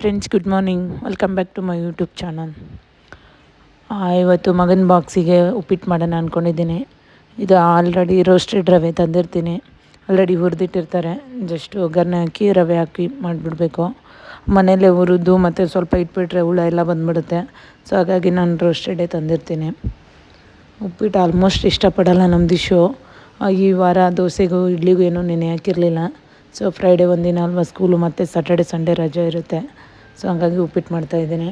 Friends good morning welcome back to my YouTube channel ಇವತ್ತು ಮಗನ ಬಾಕ್ಸಿಗೆ ಉಪ್ಪಿಟ್ಟು ಮಾಡೋಣ ಅಂದ್ಕೊಂಡಿದ್ದೀನಿ ಇದು ಆಲ್ರೆಡಿ ರೋಸ್ಟೆಡ್ ರವೆ ತಂದಿರ್ತೀನಿ. ಆಲ್ರೆಡಿ ಹುರಿದಿಟ್ಟಿರ್ತಾರೆ. ಜಸ್ಟ್ ಒಗ್ಗರಣೆ ಹಾಕಿ, ರವೆ ಹಾಕಿ ಮಾಡಿಬಿಡ್ಬೇಕು. ಮನೇಲೆ ಹುರಿದು ಮತ್ತು ಸ್ವಲ್ಪ ಇಟ್ಬಿಟ್ರೆ ಹುಳ ಎಲ್ಲ ಬಂದುಬಿಡುತ್ತೆ. ಸೊ ಹಾಗಾಗಿ ನಾನು ರೋಸ್ಟೆಡೇ ತಂದಿರ್ತೀನಿ. ಉಪ್ಪಿಟ್ಟು ಆಲ್ಮೋಸ್ಟ್ ಇಷ್ಟಪಡಲ್ಲ ನಮ್ಮ ದಿಶು ಈ ವಾರ ದೋಸೆಗೂ, ಇಡ್ಲಿಗೂ ಏನೂ ನೆನೆ ಹಾಕಿರಲಿಲ್ಲ. ಸೊ ಫ್ರೈಡೇ ಒಂದಿನ ಅಲ್ವಾ ಸ್ಕೂಲು ಮತ್ತು ಸಾಟರ್ಡೆ ಸಂಡೇ ರಜೆ ಇರುತ್ತೆ. ಸೊ ಹಂಗಾಗಿ ಉಪ್ಪಿಟ್ಟು ಮಾಡ್ತಾಯಿದ್ದೀನಿ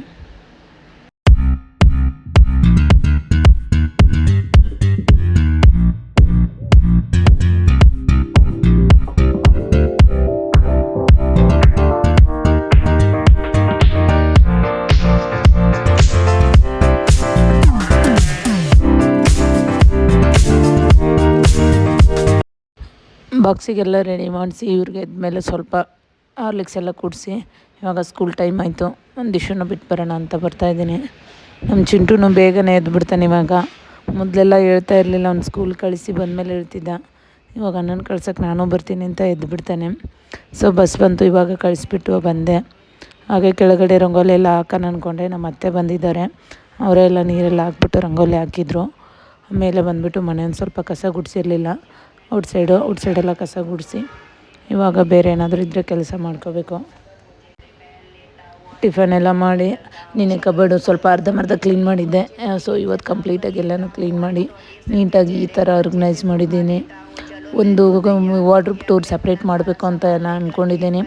ಬಾಕ್ಸಿಗೆಲ್ಲ ರೆಡಿ ಮಾಡಿಸಿ ಇವ್ರಿಗೆ ಎದ್ಮೇಲೆ ಸ್ವಲ್ಪ ಹಾರ್ಲಿಕ್ಸ್ ಎಲ್ಲ ಕುಡಿಸಿ. ಇವಾಗ ಸ್ಕೂಲ್ ಟೈಮ್ ಆಯಿತು. ಒಂದು ಇಶೂನ ಬಿಟ್ಟು ಬರೋಣ ಅಂತ ಬರ್ತಾಯಿದ್ದೀನಿ ನಮ್ಮ ಚಿಂಟುನು ಬೇಗನೆ ಎದ್ಬಿಡ್ತಾನೆ ಇವಾಗ. ಮೊದಲೆಲ್ಲ ಹೇಳ್ತಾ ಇರಲಿಲ್ಲ, ಅವ್ನು ಸ್ಕೂಲ್ ಕಳಿಸಿ ಬಂದಮೇಲೆ ಹೇಳ್ತಿದ್ದ. ಇವಾಗ ಅಣ್ಣನ ಕಳ್ಸೋಕ್ಕೆ ನಾನು ಬರ್ತೀನಿ ಅಂತ ಎದ್ಬಿಡ್ತಾನೆ. ಸೊ ಬಸ್ ಬಂತು, ಇವಾಗ ಕಳಿಸ್ಬಿಟ್ಟು ಬಂದೆ. ಹಾಗೆ ಕೆಳಗಡೆ ರಂಗೋಲಿ ಎಲ್ಲ ಹಾಕೋಣ ಅಂದ್ಕೊಂಡೆ ನಮ್ಮ ಅತ್ತೆ ಬಂದಿದ್ದಾರೆ. ಅವರೆಲ್ಲ ನೀರೆಲ್ಲ ಹಾಕ್ಬಿಟ್ಟು ರಂಗೋಲಿ ಹಾಕಿದ್ರು. ಆಮೇಲೆ ಬಂದುಬಿಟ್ಟು ಮನೆ ಸ್ವಲ್ಪ ಕಸ ಗುಡಿಸಿರಲಿಲ್ಲ. ಔಟ್ ಸೈಡು, ಔಟ್ ಸೈಡೆಲ್ಲ ಕಸ ಗುಡಿಸಿ. ಇವಾಗ ಬೇರೆ ಏನಾದರೂ ಇದ್ದರೆ ಕೆಲಸ ಮಾಡ್ಕೋಬೇಕು. ಟಿಫನ್ ಎಲ್ಲ ಮಾಡಿ, ನಿನ್ನೆ ಕಬಡ್ಡು ಸ್ವಲ್ಪ ಅರ್ಧಂಬರ್ಧ ಕ್ಲೀನ್ ಮಾಡಿದ್ದೆ. ಸೊ ಇವತ್ತು ಕಂಪ್ಲೀಟಾಗಿ ಎಲ್ಲನೂ ಕ್ಲೀನ್ ಮಾಡಿ, ನೀಟಾಗಿ ಈ ಥರ ಆರ್ಗನೈಸ್ ಮಾಡಿದ್ದೀನಿ. ಒಂದು ವಾರ್ಡ್ರೂಪ್ ಟೂರ್ ಸಪ್ರೇಟ್ ಮಾಡಬೇಕು ಅಂತ ನಾನು ಅಂದ್ಕೊಂಡಿದ್ದೀನಿ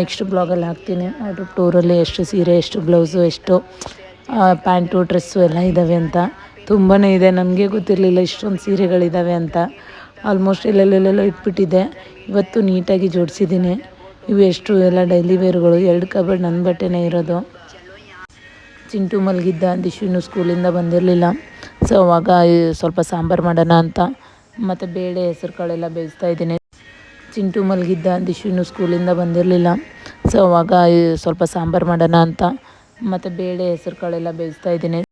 ನೆಕ್ಸ್ಟ್ ಬ್ಲಾಗಲ್ಲಿ ಹಾಕ್ತೀನಿ. ವಾರ್ಡ್ರೂಪ್ ಟೂರಲ್ಲಿ ಎಷ್ಟು ಸೀರೆ, ಎಷ್ಟು ಬ್ಲೌಸು ಎಷ್ಟು ಪ್ಯಾಂಟು ಡ್ರೆಸ್ಸು ಎಲ್ಲ ಇದ್ದಾವೆ ಅಂತ. ತುಂಬಾ ಇದೆ ನನಗೆ ಗೊತ್ತಿರಲಿಲ್ಲ ಇಷ್ಟೊಂದು ಸೀರೆಗಳಿದ್ದಾವೆ ಅಂತ. ಆಲ್ಮೋಸ್ಟ್ ಎಲ್ಲೆಲ್ಲೆಲ್ಲೆಲ್ಲ ಇಟ್ಬಿಟ್ಟಿದ್ದೆ. ಇವತ್ತು ನೀಟಾಗಿ ಜೋಡಿಸಿದ್ದೀನಿ. ಇವು ಎಷ್ಟು ಎಲ್ಲ ಡೈಲಿ ವೇರ್ಗಳು ಎರಡು ಕಬರ್ಡ್ ನನ್ನ ಬಟ್ಟೆನೇ ಇರೋದು. ಚಿಂಟು ಮಲಗಿದ್ದ. ದಿಶುನು ಸ್ಕೂಲಿಂದ ಬಂದಿರಲಿಲ್ಲ. ಸೊ ಅವಾಗ ಸ್ವಲ್ಪ ಸಾಂಬಾರು ಮಾಡೋಣ ಅಂತ. ಮತ್ತು ಬೇಳೆ ಹೆಸರು ಕಾಳೆಲ್ಲ ಬೇಯಿಸ್ತಾ ಇದ್ದೀನಿ. ಚಿಂಟು ಮಲಗಿದ್ದ. ದಿಶುನು ಸ್ಕೂಲಿಂದ ಬಂದಿರಲಿಲ್ಲ. ಸೊ ಅವಾಗ ಸ್ವಲ್ಪ ಸಾಂಬಾರು ಮಾಡೋಣ ಅಂತ. ಮತ್ತು ಬೇಳೆ ಹೆಸರು ಕಾಳೆಲ್ಲ ಬೇಯಿಸ್ತಾ ಇದ್ದೀನಿ.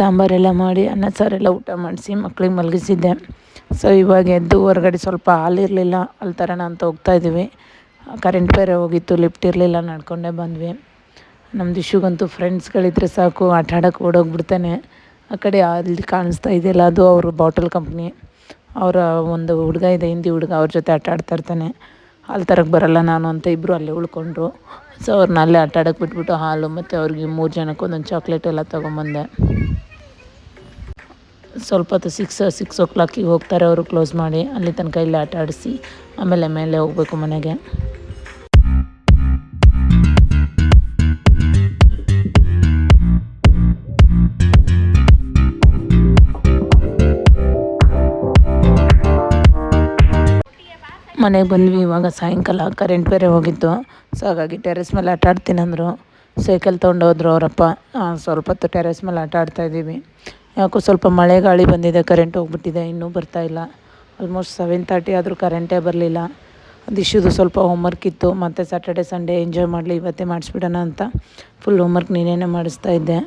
ಸಾಂಬಾರೆಲ್ಲ ಮಾಡಿ ಅನ್ನ ಸಾರೆಲ್ಲ ಊಟ ಮಾಡಿಸಿ ಮಕ್ಳಿಗೆ ಮಲಗಿಸಿದ್ದೆ. ಸೊ ಇವಾಗ ಎದ್ದು ಹೊರಗಡೆ ಸ್ವಲ್ಪ ಹಾಲಿರಲಿಲ್ಲ ಅಲ್ಲಿ ತರೋಣ ಅಂತ ಹೋಗ್ತಾಯಿದ್ವಿ ಕರೆಂಟ್ ಬೇರೆ ಹೋಗಿತ್ತು ಲಿಫ್ಟ್ ಇರಲಿಲ್ಲ, ನಡ್ಕೊಂಡೇ ಬಂದ್ವಿ. ನಮ್ಮ ದಿಶುಗಂತೂ ಫ್ರೆಂಡ್ಸ್ಗಳಿದ್ರೆ ಸಾಕು, ಆಟ ಆಡೋಕೆ ಓಡೋಗ್ಬಿಡ್ತಾನೆ. ಆ ಕಡೆ ಅಲ್ಲಿ ಕಾಣಿಸ್ತಾ ಇದೆಯಲ್ಲ, ಅದು ಅವರು ಬಾಟಲ್ ಕಂಪ್ನಿ ಅವರ ಒಂದು ಹುಡುಗ ಇದೆ, ಹಿಂದಿ ಹುಡುಗ, ಅವ್ರ ಜೊತೆ ಆಟ ಆಡ್ತಾ ಇರ್ತಾನೆ. ಹಾಲು ತರಕ್ಕೆ ಬರೋಲ್ಲ ನಾನು ಅಂತ ಇಬ್ಬರು ಅಲ್ಲೇ ಉಳ್ಕೊಂಡ್ರು. ಸೊ ಅವ್ರನ್ನ ಅಲ್ಲೇ ಆಟ ಬಿಟ್ಬಿಟ್ಟು ಹಾಲು ಮತ್ತು ಅವ್ರಿಗೆ ಮೂರು ಜನಕ್ಕೆ ಒಂದೊಂದು ಚಾಕ್ಲೇಟ್ ಎಲ್ಲ ತೊಗೊಂಬಂದೆ. ಸ್ವಲ್ಪ ಹೊತ್ತು ಸಿಕ್ಸ್ ಸಿಕ್ಸ್ ಓ ಕ್ಲಾಕಿಗೆ ಹೋಗ್ತಾರೆ ಅವರು ಕ್ಲೋಸ್ ಮಾಡಿ. ಅಲ್ಲಿ ತನಕ ಇಲ್ಲಿ ಆಟ ಆಡಿಸಿ, ಆಮೇಲೆ ಮೇಲೆ ಹೋಗಬೇಕು ಮನೆಗೆ. ಮನೆಗೆ ಬಂದ್ವಿ, ಇವಾಗ ಸಾಯಂಕಾಲ ಕರೆಂಟ್ ಬೇರೆ ಹೋಗಿತ್ತು. ಸೊ ಹಾಗಾಗಿ ಟೆರೆಸ್ ಮೇಲೆ ಆಟ ಆಡ್ತೀನಿ ಅಂದರು. ಸೈಕಲ್ ತೊಗೊಂಡೋದ್ರು ಅವರಪ್ಪ. ಸ್ವಲ್ಪ ಹೊತ್ತು ಟೆರೆಸ್ ಮೇಲೆ ಆಟ ಆಡ್ತಾಯಿದ್ದೀವಿ ಯಾಕೋ ಸ್ವಲ್ಪ ಮಳೆ ಗಾಳಿ ಬಂದಿದೆ ಕರೆಂಟ್ ಹೋಗ್ಬಿಟ್ಟಿದೆ ಇನ್ನೂ ಇಲ್ಲ. ಆಲ್ಮೋಸ್ಟ್ ಸೆವೆನ್ ತರ್ಟಿ ಆದರೂ ಕರೆಂಟೇ ಬರಲಿಲ್ಲ. ಇಶ್ಯೂದು ಸ್ವಲ್ಪ ಹೋಮ್ವರ್ಕ್ ಇತ್ತು. ಮತ್ತು ಸ್ಯಾಟರ್ಡೆ ಸಂಡೇ ಎಂಜಾಯ್ ಮಾಡಲಿ ಇವತ್ತೇ ಮಾಡಿಸ್ಬಿಡೋಣ ಅಂತ ಫುಲ್ ಹೋಮ್ವರ್ಕ್ ನೀನೇನೇ ಮಾಡಿಸ್ತಾ ಇದ್ದೆ.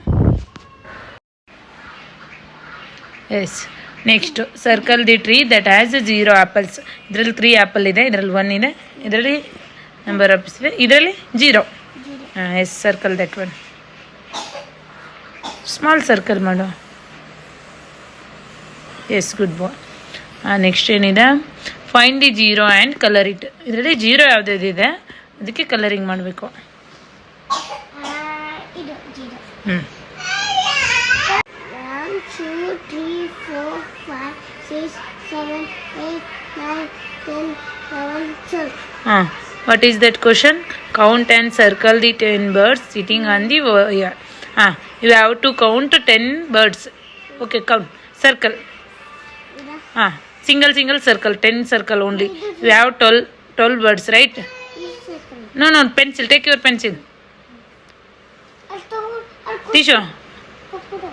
Yes next circle the tree that has zero apples ಇದರಲ್ಲಿ ತ್ರೀ ಆ್ಯಪಲ್ ಇದೆ ಇದರಲ್ಲಿ ಒನ್ ಇದೆ ಇದರಲ್ಲಿ ನಂಬರ್ ಆಫ್ ಇದೆ ಇದರಲ್ಲಿ ಜೀರೋ ಹಾಂ yes circle that one small circle ಮಾಡು. ಎಸ್ ಗುಡ್ ಬಾಯ್ ಹಾಂ ನೆಕ್ಸ್ಟ್ ಏನಿದೆ? Fine the zero and colour it ಇದರಲ್ಲಿ ಜೀರೋ ಯಾವುದ್ಯಾವುದಿದೆ ಅದಕ್ಕೆ ಕಲರಿಂಗ್ ಮಾಡಬೇಕು. ಹ್ಞೂ ಹಾಂ. What is that question count and circle the ten birds sitting on the ಹಾಂ. You have to count ten birds okay count circle ಇದು ಹಾಂ single single circle ten circle only you have twelve twelve birds right ಈ circle no no pencil take your pencil ಅಷ್ಟು ಅಷ್ಟು ದಿಶೋ ಕೊಟ್ಬಿಡು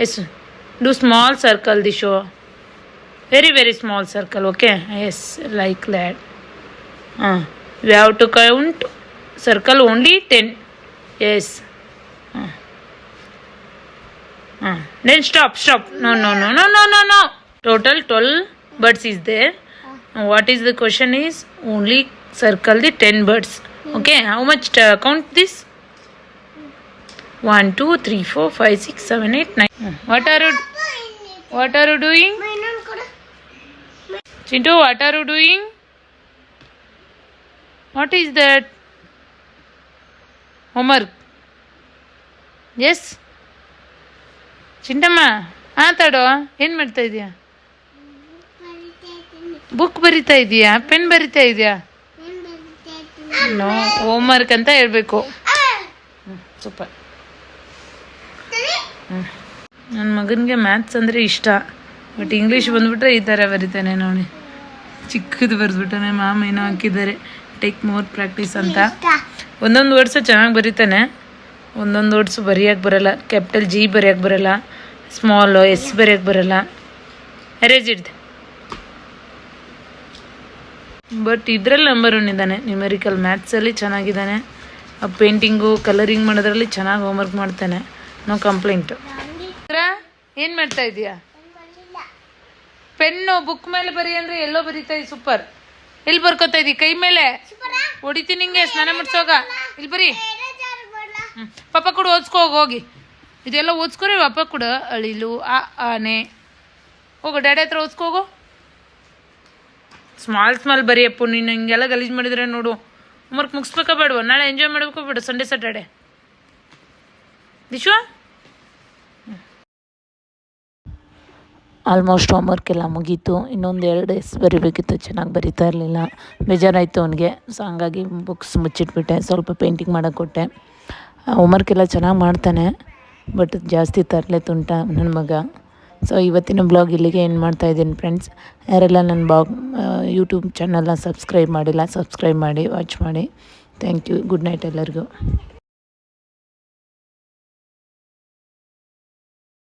yes do small circle ದಿಶೋ very very small circle okay yes like that ಹಾಂ you have to count circle only ten yes ಹಾಂ ಹಾಂ then stop stop no no no no no no no total twelve birds is there what is the question is only circle the ten birds okay how much count this one two three four five six seven eight nine what are you what are you doing ಇನ್ನೊಂದು ಕೊಡು Chintu what are you doing what is that homework yes ಚಿಂಟಮ್ಮ ಮಾತಾಡೋ ಏನು ಮಾಡ್ತಾ ಇದೀಯಾ ಬರಿತಾ ಇದ್ದೀನಿ book ಬರಿತಾ ಇದೀಯಾ? ಪೆನ್ ಬರಿತಾ ಇದೆಯಾ? ನೋ ಹೋಮ್ ವರ್ಕ್ ಅಂತ ಹೇಳ್ಬೇಕು. ಸೂಪರ್ ನನ್ನ ಮಗನಿಗೆ ಮ್ಯಾಥ್ಸ್ ಅಂದರೆ ಇಷ್ಟ. ಬಟ್ ಇಂಗ್ಲೀಷ್ ಬಂದುಬಿಟ್ರೆ ಈ ಥರ ಬರಿತಾನೆ ನೋಡಿ. ಚಿಕ್ಕದು ಬರೆದ್ಬಿಟ್ಟಾನೆ ಮಾಮ್ ಏನೋ ಹಾಕಿದ್ದಾರೆ. ಟೇಕ್ ಮೋರ್ ಪ್ರಾಕ್ಟೀಸ್ ಅಂತ. ಒಂದೊಂದು ವರ್ಡ್ಸು ಚೆನ್ನಾಗಿ ಬರಿತಾನೆ. ಒಂದೊಂದು ವರ್ಡ್ಸು ಬರೆಯೋಕ್ಕೆ ಬರಲ್ಲ. ಕ್ಯಾಪಿಟಲ್ ಜಿ ಬರೆಯೋಕ್ಕೆ ಬರೋಲ್ಲ. ಸ್ಮಾಲು ಎಸ್ ಬರೆಯೋಕ್ಕೆ ಬರಲ್ಲ. ಅರೇಜ್ ಇಡ್ದೆ ಬಟ್ ಇದ್ರಲ್ಲಿ ನಂಬರ್ ಒನ್ ಇದ್ದಾನೆ ನ್ಯೂಮೆರಿಕಲ್ ಮ್ಯಾಥ್ಸಲ್ಲಿ ಚೆನ್ನಾಗಿದ್ದಾನೆ. ಆ ಪೇಂಟಿಂಗು ಕಲರಿಂಗ್ ಮಾಡೋದ್ರಲ್ಲಿ ಚೆನ್ನಾಗಿ ಹೋಮ್ವರ್ಕ್ ಮಾಡ್ತಾನೆ. ನೋ ಕಂಪ್ಲೇಂಟು ಏನು ಮಾಡ್ತಾ ಇದೀಯಾ ಪೆನ್ನು ಬುಕ್ ಮೇಲೆ ಬರಿ ಅಂದ್ರೆ ಎಲ್ಲೋ ಬರೀತಾ ಇದೆ ಸೂಪರ್ ಎಲ್ಲಿ ಬರ್ಕೋತಾ ಇದೀ ಕೈ ಮೇಲೆ? ಹೊಡಿತೀನಿ ನಿಂಗೆ, ಸ್ನಾನ ಮುಟ್ಸೋಗ ಇಲ್ಲಿ ಬರಿ. ಪಪ್ಪ ಕೂಡ ಓದ್ಸ್ಕೋ ಹೋಗ್, ಹೋಗಿ. ಇದೆಲ್ಲ ಓದ್ಸ್ಕೊರಿ ಪಾಪ ಕೂಡ ಅಳಿಲು, ಆ, ಆನೆ. ಹೋಗು, ಡ್ಯಾಡಿ ಹತ್ರ ಓದ್ಸ್ಕೋ ಹೋಗು. ಸ್ಮಾಲ್ ಸ್ಮಾಲ್ ಬರಿಯಪ್ಪ ನೀನು ಹಿಂಗೆಲ್ಲ ಗಲೀಜು ಮಾಡಿದರೆ ನೋಡು. ಹೋಮ್ವರ್ಕ್ ಮುಗಿಸ್ಬೇಕಾ ಬೇಡವ? ನಾಳೆ ಎಂಜಾಯ್ ಮಾಡಬೇಕು ಬೇಡ ಸಂಡೇ ಸ್ಯಾಟರ್ಡೆ ದಿಶು? ಆಲ್ಮೋಸ್ಟ್ ಹೋಮ್ವರ್ಕ್ ಎಲ್ಲ ಮುಗೀತು. ಇನ್ನೊಂದು ಎರಡು ಎಸ್ ಬರಿಬೇಕಿತ್ತು, ಚೆನ್ನಾಗಿ ಬರಿತಾ ಇರಲಿಲ್ಲ. ಬೇಜಾರಾಯಿತು ಅವನಿಗೆ. ಸೊ ಹಂಗಾಗಿ ಬುಕ್ಸ್ ಮುಚ್ಚಿಟ್ಬಿಟ್ಟೆ. ಸ್ವಲ್ಪ ಪೇಂಟಿಂಗ್ ಮಾಡೋಕ್ಕೆ ಕೊಟ್ಟೆ. ಹೋಮ್ವರ್ಕ್ ಎಲ್ಲ ಚೆನ್ನಾಗಿ ಮಾಡ್ತಾನೆ. ಬಟ್ ಜಾಸ್ತಿ ತರಲೆ ತುಂಟ ನನ್ನ ಮಗ. ಸೊ ಇವತ್ತಿನ ಬ್ಲಾಗ್ ಇಲ್ಲಿಗೆ ಏನು ಮಾಡ್ತಾ ಇದ್ದೀನಿ ಫ್ರೆಂಡ್ಸ್ ಯಾರೆಲ್ಲ ನನ್ನ ಬ್ಲಾಗ್ ಯೂಟ್ಯೂಬ್ ಚಾನಲ್ನ ಸಬ್ಸ್ಕ್ರೈಬ್ ಮಾಡಿಲ್ಲ ಸಬ್ಸ್ಕ್ರೈಬ್ ಮಾಡಿ ವಾಚ್ ಮಾಡಿ. ಥ್ಯಾಂಕ್ ಯು ಗುಡ್ ನೈಟ್ ಎಲ್ಲರಿಗೂ.